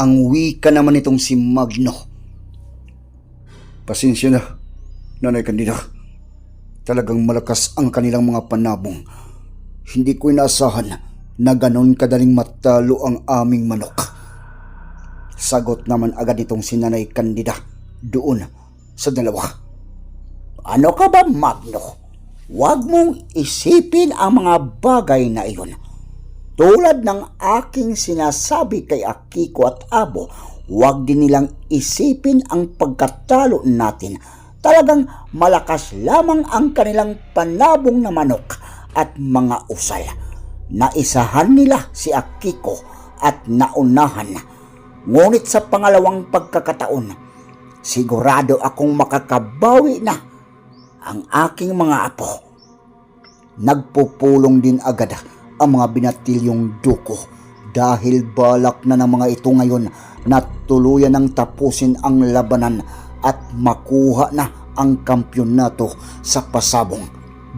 Ang wika naman itong si Magno. Pasensya na, Nanay Candida. Talagang malakas ang kanilang mga panabong. Hindi ko inaasahan na ganon kadaling matalo ang aming manok. Sagot naman agad itong si Nanay Candida doon sa dalawa. Ano ka ba, Magno? Huwag mong isipin ang mga bagay na iyon. Tulad ng aking sinasabi kay Akiko at Abo, huwag din nilang isipin ang pagkatalo natin. Talagang malakas lamang ang kanilang panabong na manok at mga usal. Naisahan nila si Akiko at naunahan. Ngunit sa pangalawang pagkakataon, sigurado akong makakabawi na ang aking mga apo. Nagpupulong din agad ang mga binatilyong duko dahil balak na ng mga ito ngayon na tuluyan ng tapusin ang labanan at makuha na ang kampyonato sa pasabong.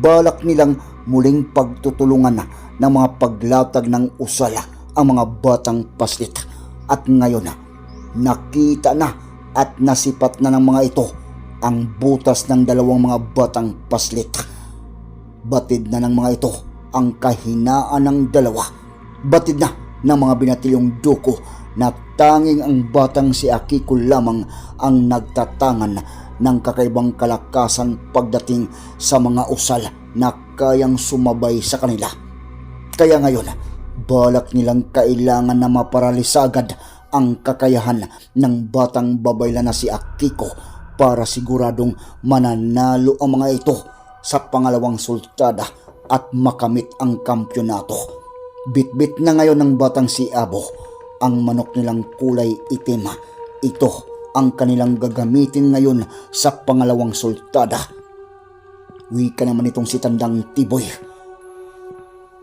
Balak nilang muling pagtutulungan na ng mga paglatag ng usala ang mga batang paslit at ngayon nakita na at nasipat na ng mga ito ang butas ng dalawang mga batang paslit. Batid na ng mga ito ang kahinaan ng dalawa. Batid na ng mga binatilyong duko na tanging ang batang si Akiko lamang ang nagtatangan ng kakaibang kalakasan pagdating sa mga usal na kayang sumabay sa kanila. Kaya ngayon, balak nilang kailangan na maparalisa agad ang kakayahan ng batang babayla na si Akiko para siguradong mananalo ang mga ito sa pangalawang sultada at makamit ang kampyonato. Bitbit na ngayon ng batang si Abo ang manok nilang kulay itim. Ito ang kanilang gagamitin ngayon sa pangalawang sultada. Wika naman itong si Tandang Tiboy.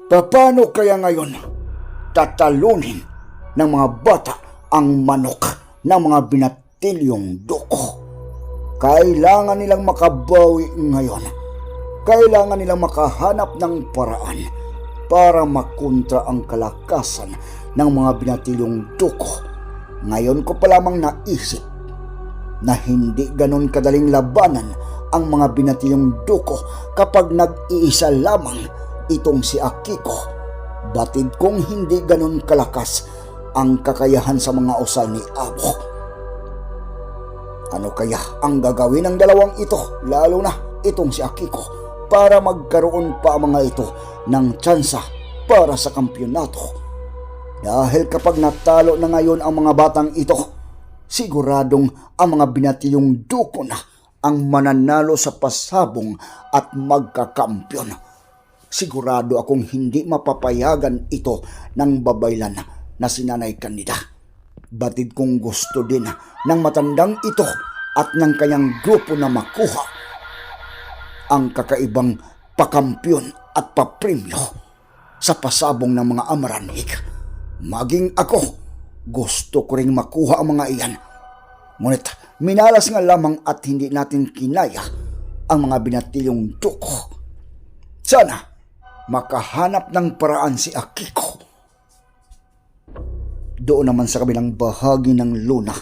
Paano kaya ngayon tatalunin ng mga bata ang manok ng mga binatilyong duko? Kailangan nilang makabawi ngayon. Kailangan nilang makahanap ng paraan para makontra ang kalakasan ng mga binatilyong duko. Ngayon ko pa lamang naisip na hindi ganon kadaling labanan ang mga binatilyong duko kapag nag-iisa lamang itong si Akiko. Batid kong hindi ganon kalakas ang kakayahan sa mga usal ni Abo. Ano kaya ang gagawin ng dalawang ito, lalo na itong si Akiko, para magkaroon pa ang mga ito ng tsansa para sa kampyonato? Dahil kapag natalo na ngayon ang mga batang ito, siguradong ang mga binatiyong duko na ang mananalo sa pasabong at magkakampyon. Sigurado akong hindi mapapayagan ito ng babaylan na sinanay kanida. Batid kong gusto din ng matandang ito at ng kanyang grupo na makuha ang kakaibang pakampyon at papremyo sa pasabong ng mga amaranhik. Maging ako, gusto ko ring makuha ang mga iyan. Ngunit minalas nga lamang at hindi natin kinaya ang mga binatilyong duko. Sana makahanap ng paraan si Akiko. Doon naman sa kabilang bahagi ng luna,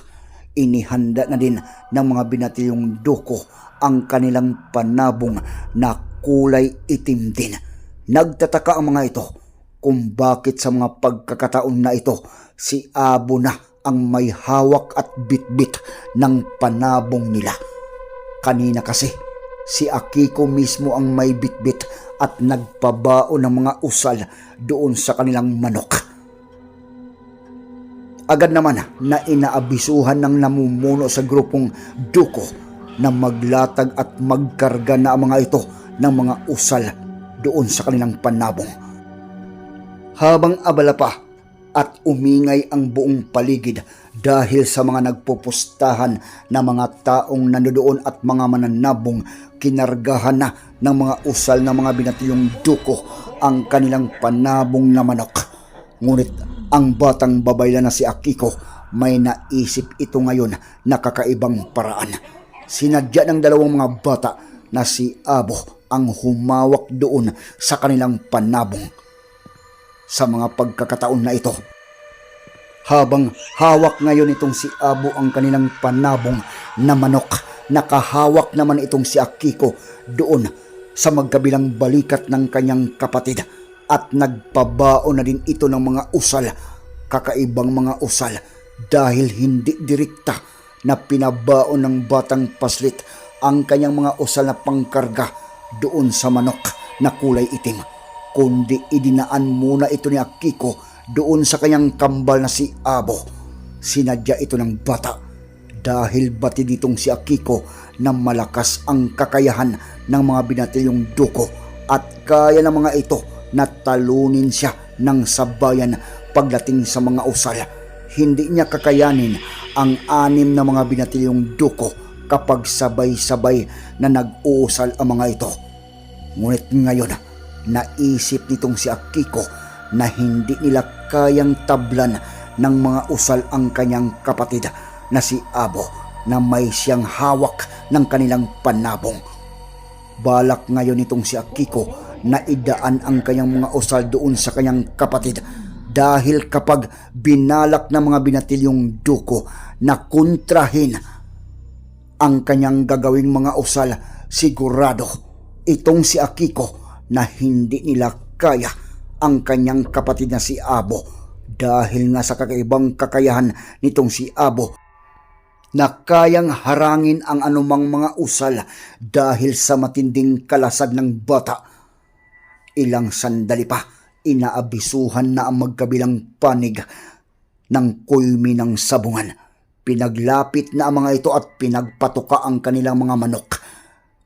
inihanda na din ng mga binatilyong duko ang kanilang panabong na kulay itim din. Nagtataka ang mga ito kung bakit sa mga pagkakataon na ito si Abo na ang may hawak at bitbit ng panabong nila. Kanina kasi si Akiko mismo ang may bitbit at nagpabao ng mga usal doon sa kanilang manok. Agad naman na inaabisuhan ng namumuno sa grupong Duko na maglatag at magkarga na ang mga ito ng mga usal doon sa kanilang panabong. Habang abala pa at umingay ang buong paligid dahil sa mga nagpupustahan na mga taong nandoon at mga mananabong kinargahan na ng mga usal na mga binatiyong duko ang kanilang panabong na manok. Ngunit ang batang babayla na si Akiko may naisip ito ngayon na kakaibang paraan. Sinadya ng dalawang mga bata na si Abo ang humawak doon sa kanilang panabong. Sa mga pagkakataon na ito, habang hawak ngayon itong si Abo ang kanilang panabong na manok, nakahawak naman itong si Akiko doon sa magkabilang balikat ng kanyang kapatid at nagpabao na din ito ng mga usal, kakaibang mga usal dahil hindi direkta na pinabao ng batang paslit ang kanyang mga usal na pangkarga doon sa manok na kulay itim kundi idinaan muna ito ni Akiko doon sa kanyang kambal na si Abo. Sinadya ito ng bata dahil bati ditong si Akiko na malakas ang kakayahan ng mga binatilyong duko at kaya ng mga ito na talunin siya ng sabayan pagdating sa mga usal. Hindi niya kakayanin ang anim na mga binatilyong duko kapag sabay-sabay na nag-uusal ang mga ito. Ngunit ngayon, naisip nitong si Akiko na hindi nila kayang tablan ng mga usal ang kanyang kapatid na si Abo na may siyang hawak ng kanilang panabong. Balak ngayon nitong si Akiko na idaan ang kanyang mga usal doon sa kanyang kapatid dahil kapag binalak ng mga binatilyong duko na kontrahin ang kanyang gagawing mga usal, sigurado itong si Akiko na hindi nila kaya ang kanyang kapatid na si Abo dahil nga sa kakaibang kakayahan nitong si Abo na kayang harangin ang anumang mga usal dahil sa matinding kalasag ng bata. Ilang sandali pa, inaabisuhan na ang magkabilang panig ng kulmi ng sabungan. Pinaglapit na ang mga ito at pinagpatuka ang kanilang mga manok.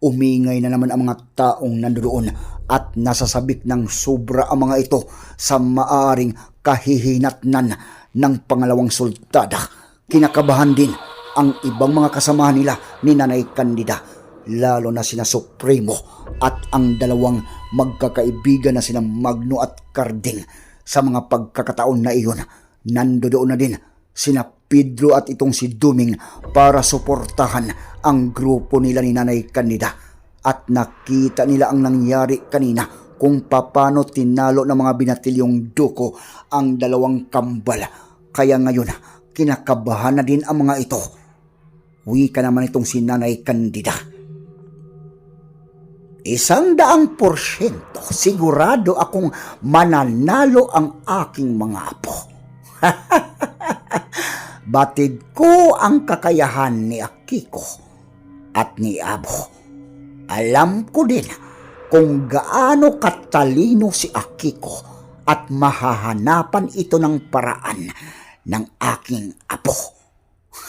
Umingay na naman ang mga taong nandoon at nasasabik ng sobra ang mga ito sa maaring kahihinatnan ng pangalawang sultada. Kinakabahan din ang ibang mga kasamahan nila ni Nanay Candida, lalo na sina Supremo at ang dalawang magkakaibigan na sina Magno at Carding. Sa mga pagkakataon na iyon, nandoon na din sina Pedro at itong si Duming para suportahan ang grupo nila ni Nanay Candida at nakita nila ang nangyari kanina kung paano tinalo ng mga binatilyong duko ang dalawang kambal. Kaya ngayon, kinakabahan na din ang mga ito. Wika naman itong si Nanay Candida. Isang daang porsyento, sigurado akong mananalo ang aking mga apo. Batid ko ang kakayahan ni Akiko at ni Abo. Alam ko din kung gaano katalino si Akiko at mahahanapan ito ng paraan ng aking apo.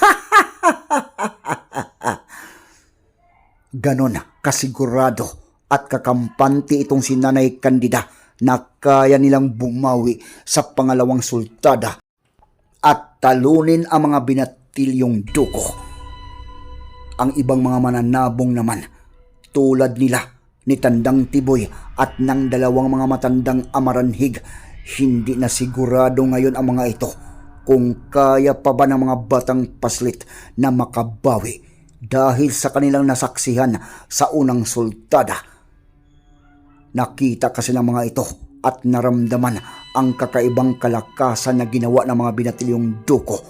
Ganon kasigurado at kakampanti itong si Nanay Candida na kaya nilang bumawi sa pangalawang sultada at talunin ang mga binatilyong duko. Ang ibang mga mananabong naman tulad nila ni Tandang Tiboy at ng dalawang mga matandang amaranhig, hindi na sigurado ngayon ang mga ito kung kaya pa ba ng mga batang paslit na makabawi dahil sa kanilang nasaksihan sa unang sultada. Nakita kasi ng mga ito at naramdaman ang kakaibang kalakasan na ginawa ng mga binatilyong duko.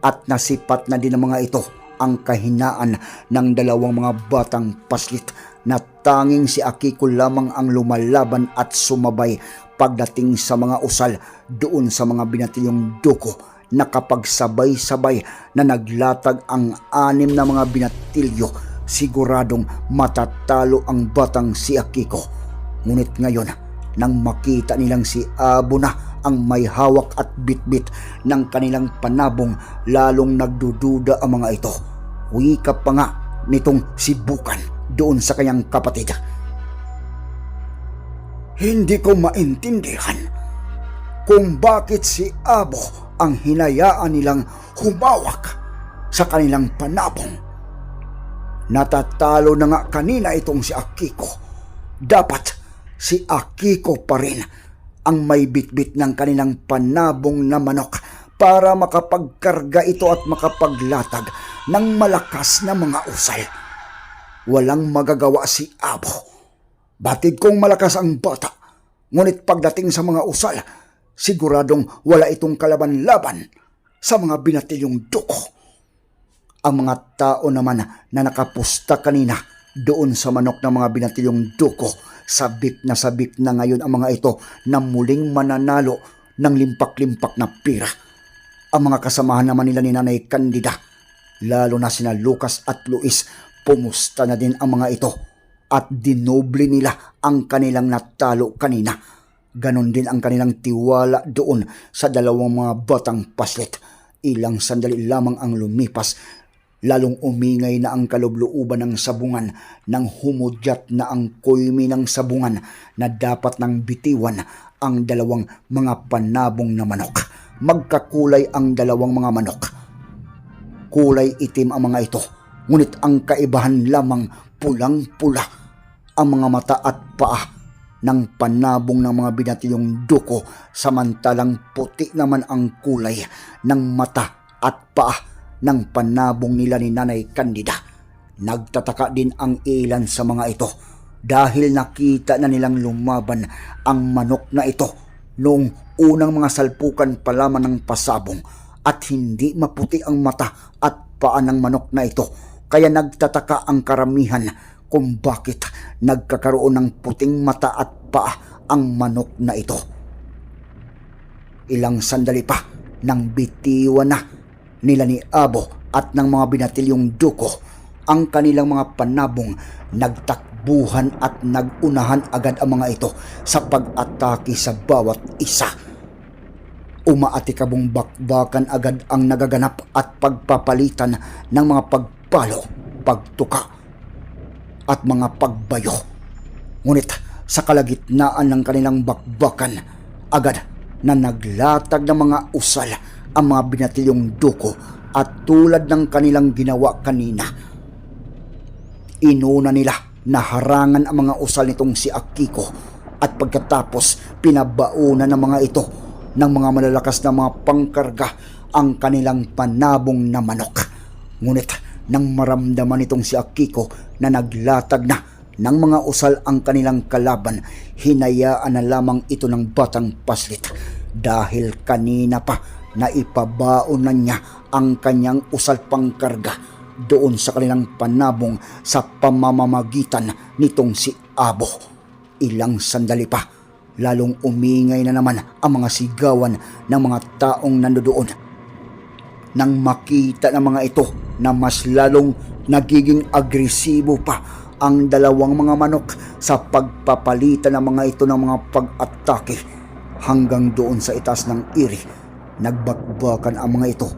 At nasipat na din ng mga ito ang kahinaan ng dalawang mga batang paslit na tanging si Akiko lamang ang lumalaban at sumabay pagdating sa mga usal doon sa mga binatilyong duko. Na kapag sabay-sabay na naglatag ang anim na mga binatilyo. Siguradong matatalo ang batang si Akiko. Ngunit ngayon, nang makita nilang si Abo na ang may hawak at bitbit ng kanilang panabong lalong nagdududa ang mga ito. Wika pa nga nitong si Bukan doon sa kanyang kapatid. Hindi ko maintindihan kung bakit si Abo ang hinayaan nilang humawak sa kanilang panabong. Natatalo na nga kanina itong si Akiko. Dapat si Akiko pa rin ang may bitbit ng kanilang panabong na manok para makapagkarga ito at makapaglatag ng malakas na mga usal. Walang magagawa si Abo. Batid kong malakas ang bata, ngunit pagdating sa mga usal, siguradong wala itong kalaban-laban sa mga binatilyong duko. Ang mga tao naman na nakapusta kanina doon sa manok ng mga binatilyong duko, sabik na sabik na ngayon ang mga ito na muling mananalo ng limpak-limpak na pira. Ang mga kasamahan naman nila ni Nanay Candida, lalo na sina Lucas at Luis, pumusta na din ang mga ito at dinoble nila ang kanilang natalo kanina. Ganon din ang kanilang tiwala doon sa dalawang mga batang paslit. Ilang sandali lamang ang lumipas, lalong umingay na ang kalubluuban ng sabungan nang humudyat na ang kulmi ng sabungan na dapat nang bitiwan ang dalawang mga panabong na manok. Magkakulay ang dalawang mga manok. Kulay itim ang mga ito, ngunit ang kaibahan lamang pulang-pula ang mga mata at paa ng panabong ng mga binatiyong duko samantalang puti naman ang kulay ng mata at paa ng panabong nila ni Nanay Candida. Nagtataka din ang ilan sa mga ito dahil nakita na nilang lumaban ang manok na ito noong unang mga salpukan pa lamang ng pasabong at hindi maputi ang mata at paa ng manok na ito kaya nagtataka ang karamihan kung bakit nagkakaroon ng puting mata at paa ang manok na ito. Ilang sandali pa nang bitiwan na nila ni Abo at ng mga binatilyong duko ang kanilang mga panabong nagtakbuhan at nagunahan agad ang mga ito sa pag-atake sa bawat isa. Umaatikabong bakbakan agad ang nagaganap at pagpapalitan ng mga pagpalo, pagtuka at mga pagbayo. Ngunit sa kalagitnaan ng kanilang bakbakan, agad na naglatag ng mga usal ang mga binatilyong duko at tulad ng kanilang ginawa kanina. Inuna nila na harangan ang mga usal nitong si Akiko at pagkatapos pinabaunan ng mga ito ng mga malalakas na mga pangkarga ang kanilang panabong na manok. Ngunit nang maramdaman nitong si Akiko na naglatag na ng mga usal ang kanilang kalaban, hinayaan na lamang ito ng batang paslit dahil kanina pa na ipabaon na niya ang kanyang usal pangkarga doon sa kanilang panabong sa pamamamagitan nitong si Abo. Ilang sandali pa, lalong umingay na naman ang mga sigawan ng mga taong nandoon nang makita ng mga ito na mas lalong nagiging agresibo pa ang dalawang mga manok sa pagpapalitan ng mga ito ng mga pag-atake hanggang doon sa itaas ng iri. Nagbakbakan ang mga ito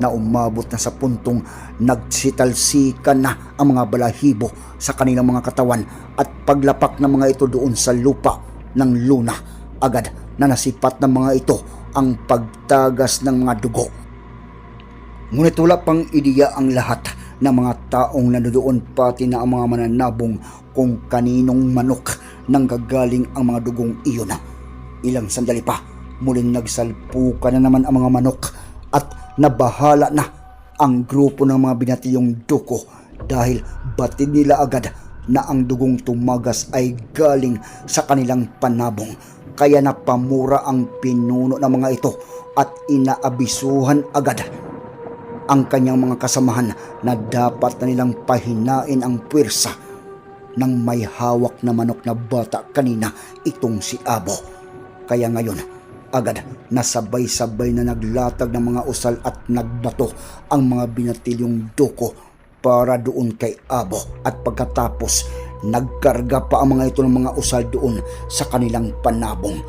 na umabot na sa puntong nagsitalsikan na ang mga balahibo sa kanilang mga katawan at paglapak ng mga ito doon sa lupa ng luna. Agad na nasipat ng mga ito ang pagtagas ng mga dugo Ngunit wala pang ideya ang lahat ng mga taong nandoon pati na ang mga mananabong kung kaninong manok nang gagaling ang mga dugong iyon. Ilang sandali pa, muling nagsalpukan na naman ang mga manok at nabahala na ang grupo ng mga binatiyong duko dahil batid nila agad na ang dugong tumagas ay galing sa kanilang panabong kaya napamura ang pinuno ng mga ito at inaabisuhan agad ang kanyang mga kasamahan na dapat na nilang pahinain ang puwersa ng may hawak na manok na bata kanina itong si Abo. Kaya ngayon, agad nasabay-sabay na naglatag ng mga usal at nagbato ang mga binatilyong duko para doon kay Abo at pagkatapos nagkarga pa ang mga ito ng mga usal doon sa kanilang panabong.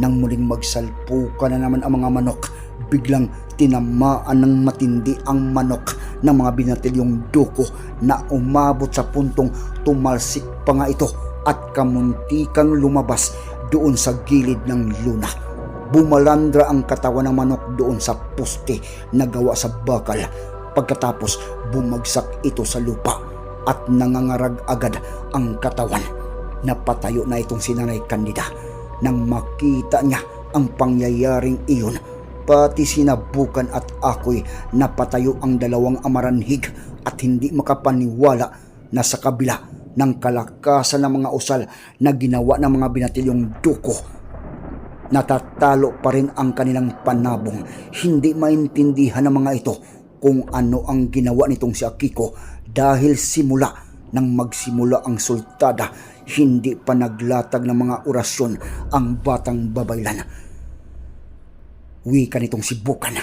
Nang muling magsalpukan na naman ang mga manok, biglang tinamaan ng matindi ang manok ng mga binatilyong duko na umabot sa puntong tumalsik pa nga ito at kamuntikang lumabas doon sa gilid ng luna. Bumalandra ang katawan ng manok doon sa poste na gawa sa bakal. Pagkatapos bumagsak ito sa lupa at nangangarag agad ang katawan. Napatayo na itong si Nanay Candida nang makita niya ang pangyayaring iyon. Pati sinabukan at ako'y napatayo ang dalawang amaranhig at hindi makapaniwala na sa kabila ng kalakasan ng mga usal na ginawa ng mga binatilyong duko natatalo pa rin ang kanilang panabong. Hindi maintindihan ng mga ito kung ano ang ginawa nitong si Akiko dahil simula nang magsimula ang sultada, hindi pa naglatag ng mga orasyon ang batang babaylan. Wika nitong si Bukan.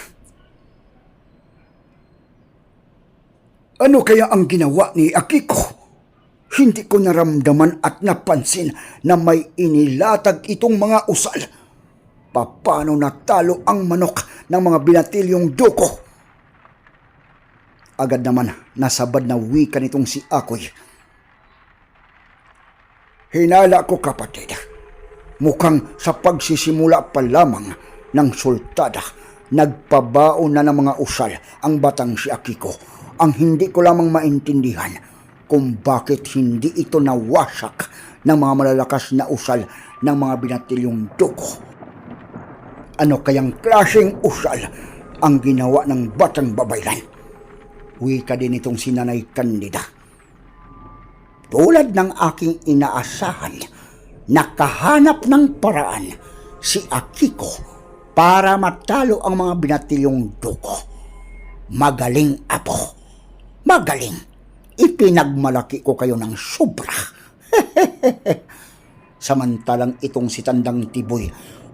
Ano kaya ang ginawa ni Akiko? Hindi ko naramdaman at napansin na may inilatag itong mga usal. Paano natalo ang manok ng mga binatilyong duko? Agad naman nasabad na wika nitong si Akoy. Hinala ko kapatid. Mukhang sa pagsisimula pa lamang ng sultada, nagpabaon na ng mga usal ang batang si Akiko. Ang hindi ko lamang maintindihan kung bakit hindi ito nawasak ng mga malalakas na usal ng mga binatilyong duko. Ano kayang klaseng usal ang ginawa ng batang babaylan? Wika din itong si Nanay Candida. Tulad ng aking inaasahan, nakahanap ng paraan si Akiko para matalo ang mga binatilyong duko. Magaling apo. Magaling. Ipinagmalaki ko kayo ng sobra. Samantalang itong si Tandang Tiboy,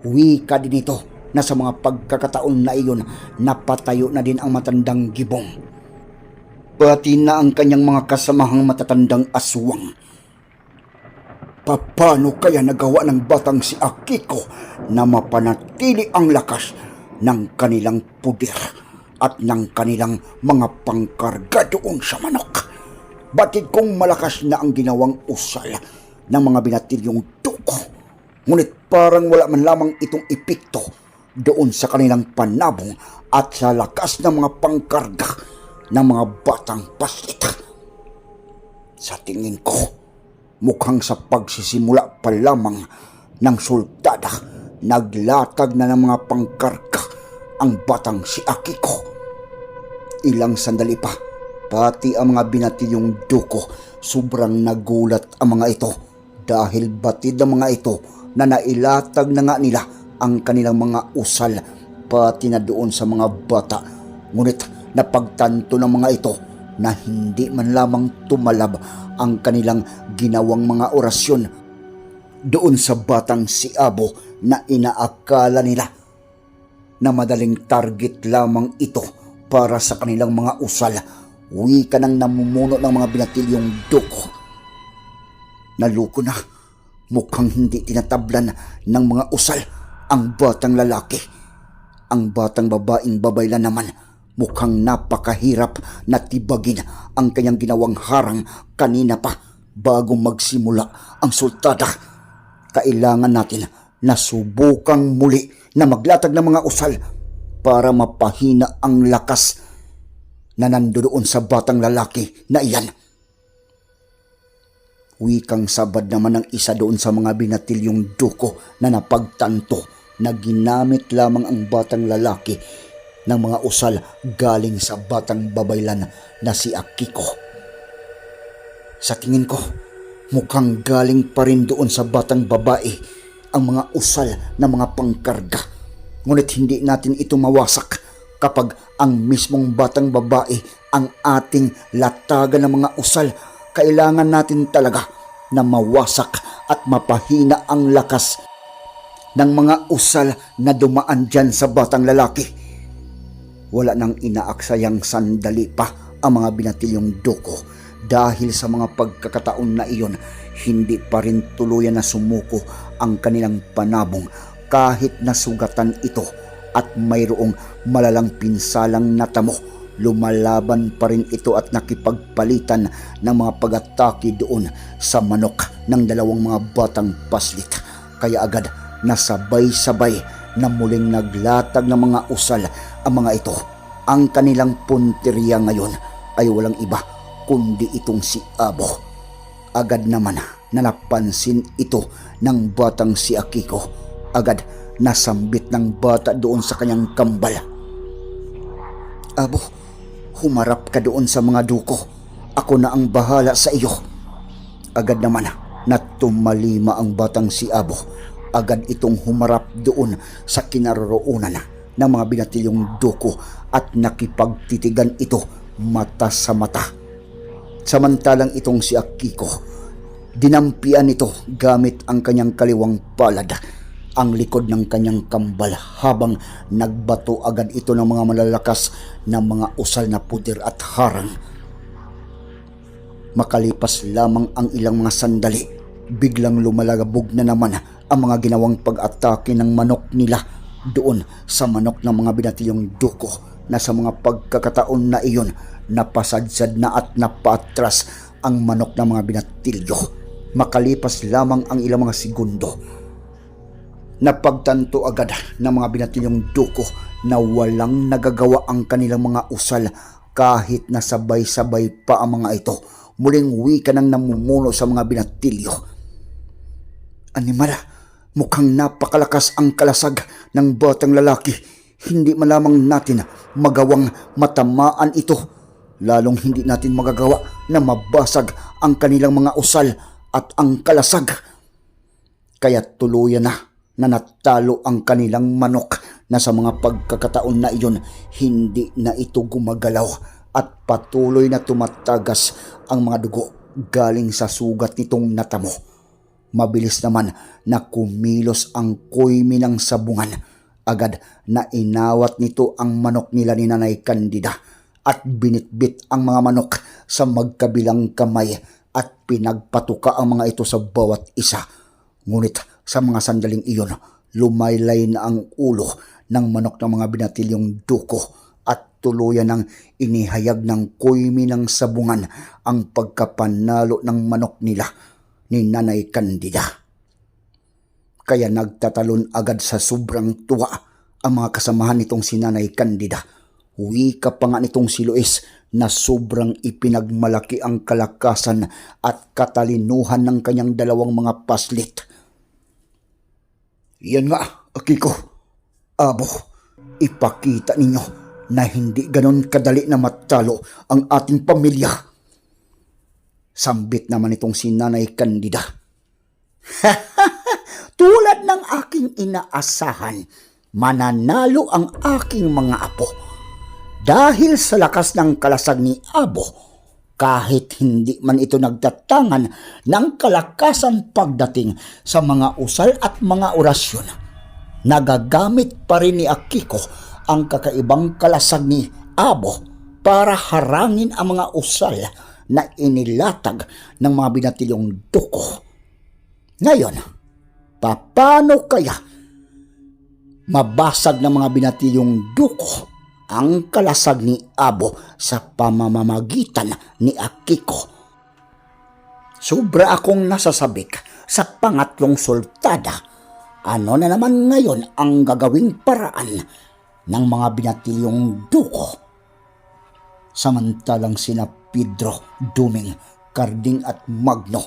wika din ito na sa mga pagkakataon na iyon napatayo na din ang matandang gibong. Pati na ang kanyang mga kasamahang matatandang aswang. Paano kaya nagawa ng batang si Akiko na mapanatili ang lakas ng kanilang puder at ng kanilang mga pangkarga doon sa manok? Batid kong malakas na ang ginawang usal ng mga binatilyong duko. Ngunit parang wala man lamang itong epekto doon sa kanilang panabong at sa lakas ng mga pangkarga ng mga batang paslita. Sa tingin ko, mukhang sa pagsisimula pa lamang ng sultada, naglatag na ng mga pangkarga ang batang si Akiko. Ilang sandali pa, pati ang mga binatilyong duko, sobrang nagulat ang mga ito dahil batid ang mga ito na nailatag na nga nila ang kanilang mga usal pati na doon sa mga bata. Ngunit napagtanto ng mga ito na hindi man lamang tumalab ang kanilang ginawang mga orasyon doon sa batang si Abo na inaakala nila na madaling target lamang ito para sa kanilang mga usal. Wika ng namumuno ng mga binatilyong duko. Naluko na. Mukhang hindi tinatablan ng mga usal ang batang lalaki. Ang batang babaeng babayla naman mukhang napakahirap na tibagin ang kanyang ginawang harang kanina pa bago magsimula ang sultada. Kailangan natin na subukang muli na maglatag ng mga usal para mapahina ang lakas na nandoon sa batang lalaki na iyan. Wikang sabad naman ng isa doon sa mga binatilyong duko na napagtanto na ginamit lamang ang batang lalaki ng mga usal galing sa batang babaylan na si Akiko. Sa tingin ko, mukhang galing pa rin doon sa batang babae ang mga usal na mga pangkarga. Ngunit hindi natin ito mawasak kapag ang mismong batang babae ang ating latagan ng mga usal kailangan natin talaga na mawasak at mapahina ang lakas ng mga usal na dumaan dyan sa batang lalaki. Wala nang inaaksayang sandali pa ang mga binatilyong duko dahil sa mga pagkakataon na iyon, hindi pa rin tuluyan na sumuko ang kanilang panabong kahit nasugatan ito at mayroong malalang pinsalang natamo lumalaban pa rin ito at nakipagpalitan ng mga pag-atake doon sa manok ng dalawang mga batang paslit. Kaya agad nasabay-sabay na muling naglatag ng mga usal ang mga ito. Ang kanilang punteriya ngayon ay walang iba kundi itong si Abo. Agad naman na napansin ito ng batang si Akiko. Agad nasambit ng bata doon sa kanyang kambal. Abo, humarap ka doon sa mga duko. Ako na ang bahala sa iyo. Agad naman na tumalima ang batang si Abo. Agad itong humarap doon sa kinaroroonan ng mga binatilyong duko at nakipagtitigan ito mata sa mata. Samantalang itong si Akiko, dinampian ito gamit ang kanyang kaliwang palad ang likod ng kanyang kambal habang nagbato agad ito ng mga malalakas na mga usal na puder at harang. Makalipas lamang ang ilang mga sandali, biglang lumalagabog na naman ang mga ginawang pag-atake ng manok nila doon sa manok ng mga binatiyong duko na sa mga pagkakataon na iyon napasadsad na at napatras ang manok ng mga binatilyo. Makalipas lamang ang ilang mga segundo, Napagtanto agad ng mga binatilyong duko na walang nagagawa ang kanilang mga usal kahit na sabay-sabay pa ang mga ito. Muling wika ng namumuno sa mga binatilyo. Animal, mukhang napakalakas ang kalasag ng batang lalaki. Hindi malamang natin magawang matamaan ito. Lalong hindi natin magagawa na mabasag ang kanilang mga usal at ang kalasag. Kaya tuluyan na na natalo ang kanilang manok na sa mga pagkakataon na iyon hindi na ito gumagalaw at patuloy na tumatagas ang mga dugo galing sa sugat nitong natamo. Mabilis naman na kumilos ang kuymi ng sabungan. Agad na inawat nito ang manok nila ni Nanay Candida at binitbit ang mga manok sa magkabilang kamay at pinagpatuka ang mga ito sa bawat isa. Ngunit sa mga sandaling iyon, lumaylay na ang ulo ng manok ng mga binatilyong duko at tuluyan ng inihayag ng kuymi ng sabungan ang pagkapanalo ng manok nila ni Nanay Candida. Kaya nagtatalon agad sa sobrang tuwa ang mga kasamahan nitong si Nanay Candida. Huwi ka pa nga nitong si Luis na sobrang ipinagmalaki ang kalakasan at katalinuhan ng kanyang dalawang mga paslit. Yan nga, Akiko. Abo, ipakita ninyo na hindi ganon kadali na matalo ang ating pamilya. Sambit naman itong si Nanay Candida. Tulad ng aking inaasahan, mananalo ang aking mga apo. Dahil sa lakas ng kalasag ni Abo, kahit hindi man ito nagtatangan ng kalakasan pagdating sa mga usal at mga orasyon. Nagagamit pa rin ni Akiko ang kakaibang kalasag ni Abo para harangin ang mga usal na inilatag ng mga binatilyong duko. Ngayon, paano kaya mabasag ng mga binatilyong duko ang kalasag ni Abo sa pamamamagitan ni Akiko. Sobra akong nasasabik sa pangatlong sultada. Ano na naman ngayon ang gagawing paraan ng mga binatilyong duko? Samantalang sina Pedro, Duming, Carding at Magno,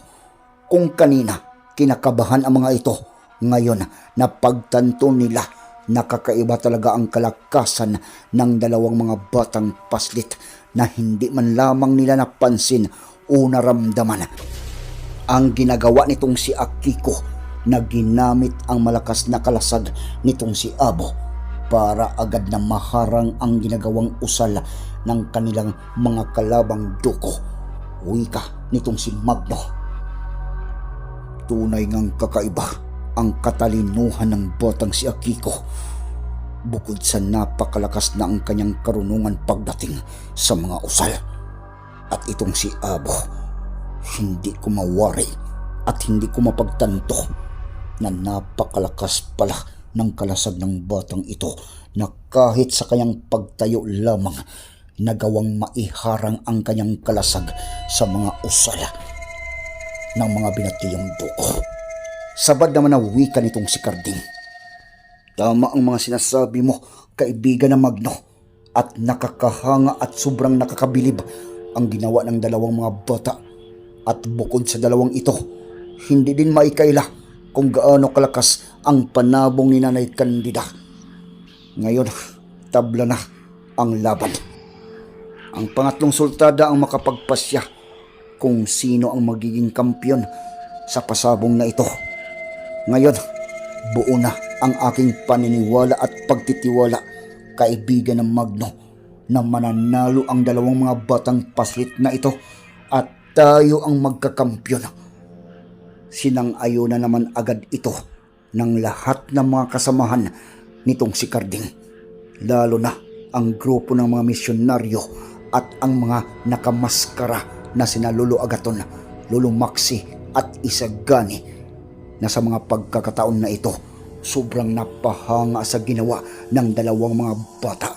kung kanina kinakabahan ang mga ito, ngayon na pagtanto nila. Nakakaiba talaga ang kalakasan ng dalawang mga batang paslit na hindi man lamang nila napansin o naramdaman. Ang ginagawa nitong si Akiko na ginamit ang malakas na kalasag nitong si Abo para agad na maharang ang ginagawang usal ng kanilang mga kalabang duko. Wika nitong si Magno. Tunay ngang kakaiba ang katalinuhan ng botang si Akiko. Bukod sa napakalakas na ang kanyang karunungan pagdating sa mga usal. At itong si Abo, hindi ko mawari at hindi ko mapagtanto na napakalakas pala ng kalasag ng batang ito na kahit sa kanyang pagtayo lamang nagawang maiharang ang kanyang kalasag sa mga usal ng mga binatiyong duko. Sabad naman na wika nitong si Carding. Tama ang mga sinasabi mo, kaibigan na Magno. At nakakahanga at sobrang nakakabilib ang ginawa ng dalawang mga bata. At bukod sa dalawang ito, hindi din maikaila kung gaano kalakas ang panabong ni Nanay Candida. Ngayon, tabla na ang laban. Ang pangatlong sultada ang makapagpasya kung sino ang magiging kampyon sa pasabong na ito. Ngayon, buo na ang aking paniniwala at pagtitiwala, kaibigan ng Magno, na mananalo ang dalawang mga batang paslit na ito at tayo ang magkakampyon. Sinang-ayo na naman agad ito ng lahat ng mga kasamahan nitong si Carding. Lalo na ang grupo ng mga misyonaryo at ang mga nakamaskara na sina Lolo Agaton, Lolo Maxi at Isagani na sa mga pagkakataon na ito sobrang napahanga sa ginawa ng dalawang mga bata.